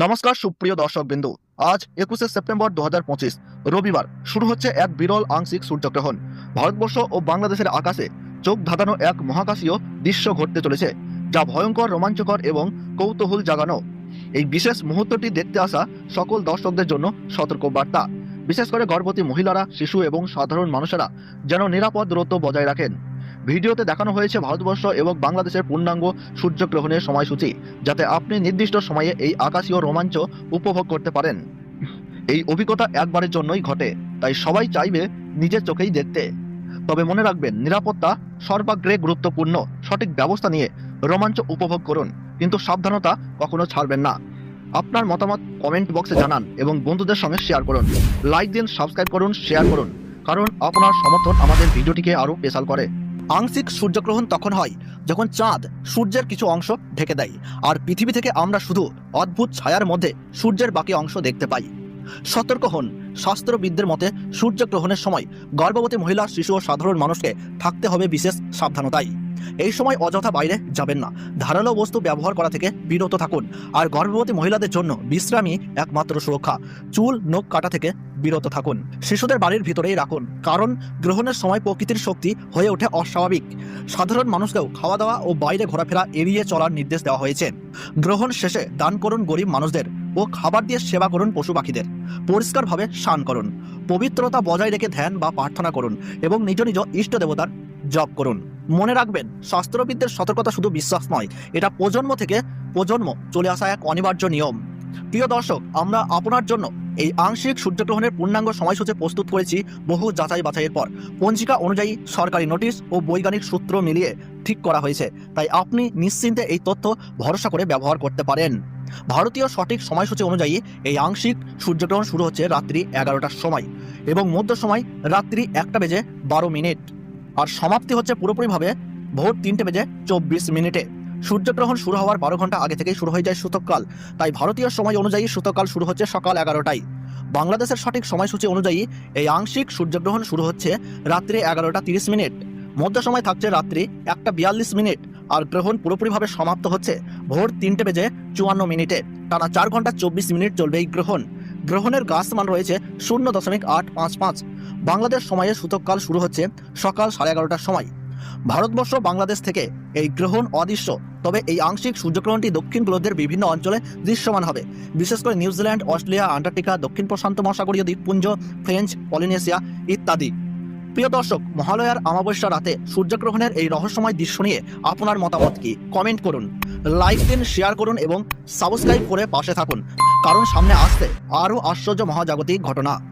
নমস্কার, সুপ্রিয় দর্শক বিন্দু আজ একুশে সেপ্টেম্বর দু হাজার পঁচিশ, রবিবার। শুরু হচ্ছে এক বিরল আংশিক সূর্যগ্রহণ। ভারতবর্ষ ও বাংলাদেশের আকাশে চোখ ধাঁধানো এক মহাকাশীয় দৃশ্য ঘটতে চলেছে, যা ভয়ঙ্কর, রোমাঞ্চকর এবং কৌতূহল জাগানো। এই বিশেষ মুহূর্তটি দেখতে আসা সকল দর্শকদের জন্য সতর্ক বার্তা বিশেষ করে গর্ভবতী মহিলারা, শিশু এবং সাধারণ মানুষেরা যেন নিরাপদ দূরত্ব বজায় রাখেন। ভিডিওতে দেখানো হয়েছে ভারতবর্ষ এবং বাংলাদেশের পূর্ণাঙ্গ সূর্যগ্রহণের সময়সূচি, যাতে আপনি নির্দিষ্ট সময়ে এই আকাশীয় রোমাঞ্চ উপভোগ করতে পারেন। এই অভিজ্ঞতা একবারের জন্যই ঘটে, তাই সবাই চাইবে নিজের চোখেই দেখতে। তবে মনে রাখবেন, নিরাপত্তা সর্বাগ্রে গুরুত্বপূর্ণ। সঠিক ব্যবস্থা নিয়ে রোমাঞ্চ উপভোগ করুন, কিন্তু সাবধানতা কখনো ছাড়বেন না। আপনার মতামত কমেন্ট বক্সে জানান এবং বন্ধুদের সঙ্গে শেয়ার করুন। লাইক দিন, সাবস্ক্রাইব করুন, শেয়ার করুন, কারণ আপনার সমর্থন আমাদের ভিডিওটিকে আরও স্পেশাল করে। আংশিক সূর্যগ্রহণ তখন হয়, যখন চাঁদ সূর্যের কিছু অংশ ঢেকে দেয়, আর পৃথিবী থেকে আমরা শুধু অদ্ভুত ছায়ার মধ্যে সূর্যের বাকি অংশ দেখতে পাই। সতর্ক হন, শাস্ত্রবিদদের মতে সূর্যগ্রহণের সময় গর্ভবতী মহিলা, শিশু ও সাধারণ মানুষকে থাকতে হবে বিশেষ সাবধানতায়। এই সময় অযথা বাইরে যাবেন না। ধারালো বস্তু ব্যবহার করা থেকে বিরত থাকুন। আর গর্ভবতী মহিলাদের জন্য বিশ্রামই একমাত্র সুরক্ষা। চুল, নখ কাটা থেকে বিরত থাকুন। শিশুদের বাড়ির ভিতরেই রাখুন, কারণ গ্রহণের সময় প্রকৃতির শক্তি হয়ে ওঠে অস্বাভাবিক। সাধারণ মানুষকেও খাওয়া দাওয়া ও বাইরে ঘোরাফেরা এড়িয়ে চলার নির্দেশ দেওয়া হয়েছে। গ্রহণ শেষে দান করুন গরিব মানুষদের ও খাবার দিয়ে সেবা করুন পশু পাখিদের। পরিষ্কারভাবে স্নান করুন, পবিত্রতা বজায় রেখে ধ্যান বা প্রার্থনা করুন এবং নিজ নিজ ইষ্ট দেবতার জপ করুন। মনে রাখবেন, শাস্ত্রবিদদের সতর্কতা শুধু বিশ্বাস নয়, এটা প্রজন্ম থেকে প্রজন্ম চলে আসা এক অনিবার্য নিয়ম। প্রিয় দর্শক, আমরা আপনার জন্য এই আংশিক সূর্যগ্রহণের পূর্ণাঙ্গ সময়সূচি প্রস্তুত করেছি বহু যাচাই বাছাইয়ের পর। পঞ্জিকা অনুযায়ী সরকারি নোটিশ ও বৈজ্ঞানিক সূত্র মিলিয়ে ঠিক করা হয়েছে। তাই আপনি নিশ্চিন্তে এই তথ্য ভরসা করে ব্যবহার করতে পারেন। ভারতীয় সঠিক সময়সূচি অনুযায়ী এই আংশিক সূর্যগ্রহণ শুরু হচ্ছে রাত্রি এগারোটার সময় এবং মধ্য সময় রাত্রি একটা বেজে বারো মিনিট। আর সমাপ্তি হচ্ছে পুরোপুরিভাবে ভোর তিনটে বেজে চব্বিশ মিনিটে। সূর্যগ্রহণ শুরু হওয়ার বারো ঘণ্টা আগে থেকেই শুরু হয়ে যায় সূতককাল তাই ভারতীয় সময় অনুযায়ী সূতকাল শুরু হচ্ছে সকাল এগারোটায়। বাংলাদেশের সঠিক সময়সূচি অনুযায়ী এই আংশিক সূর্যগ্রহণ শুরু হচ্ছে রাত্রি এগারোটা তিরিশ মিনিট। মধ্য সময় থাকছে রাত্রি একটা বিয়াল্লিশ মিনিট আর গ্রহণ পুরোপুরিভাবে সমাপ্ত হচ্ছে ভোর তিনটে বেজে চুয়ান্ন মিনিটে। টানা চার ঘণ্টা চব্বিশ মিনিট চলবে এই গ্রহণ। গ্রহণের গাছমান রয়েছে শূন্য দশমিক আট পাঁচ পাঁচ। বাংলাদেশ সময়ে সূতককাল শুরু হচ্ছে সকাল সাড়ে এগারোটার সময়। ভারতবর্ষ বাংলাদেশ থেকে এই গ্রহণ অদৃশ্য। তবে এই আংশিক সূর্যগ্রহণটি দক্ষিণ গ্রহের বিভিন্ন অঞ্চলে দৃশ্যমান হবে। বিশেষ করে নিউজিল্যান্ড অস্ট্রেলিয়া আন্টার্কটিকা, দক্ষিণ প্রশান্ত মহাসাগরীয় দ্বীপপুঞ্জ, ফ্রেঞ্চ, পলিনেশিয়া ইত্যাদি। প্রিয় দর্শক, মহালয়ার অমাবস্যা রাতে সূর্যগ্রহণের এই রহস্যময় দৃশ্য নিয়ে আপনার মতামত কি? কমেন্ট করুন। লাইক দিন, শেয়ার করুন এবং সাবস্ক্রাইব করে পাশে থাকুন। কারণ সামনে আসতে আরও আশ্চর্য মহাজাগতিক ঘটনা।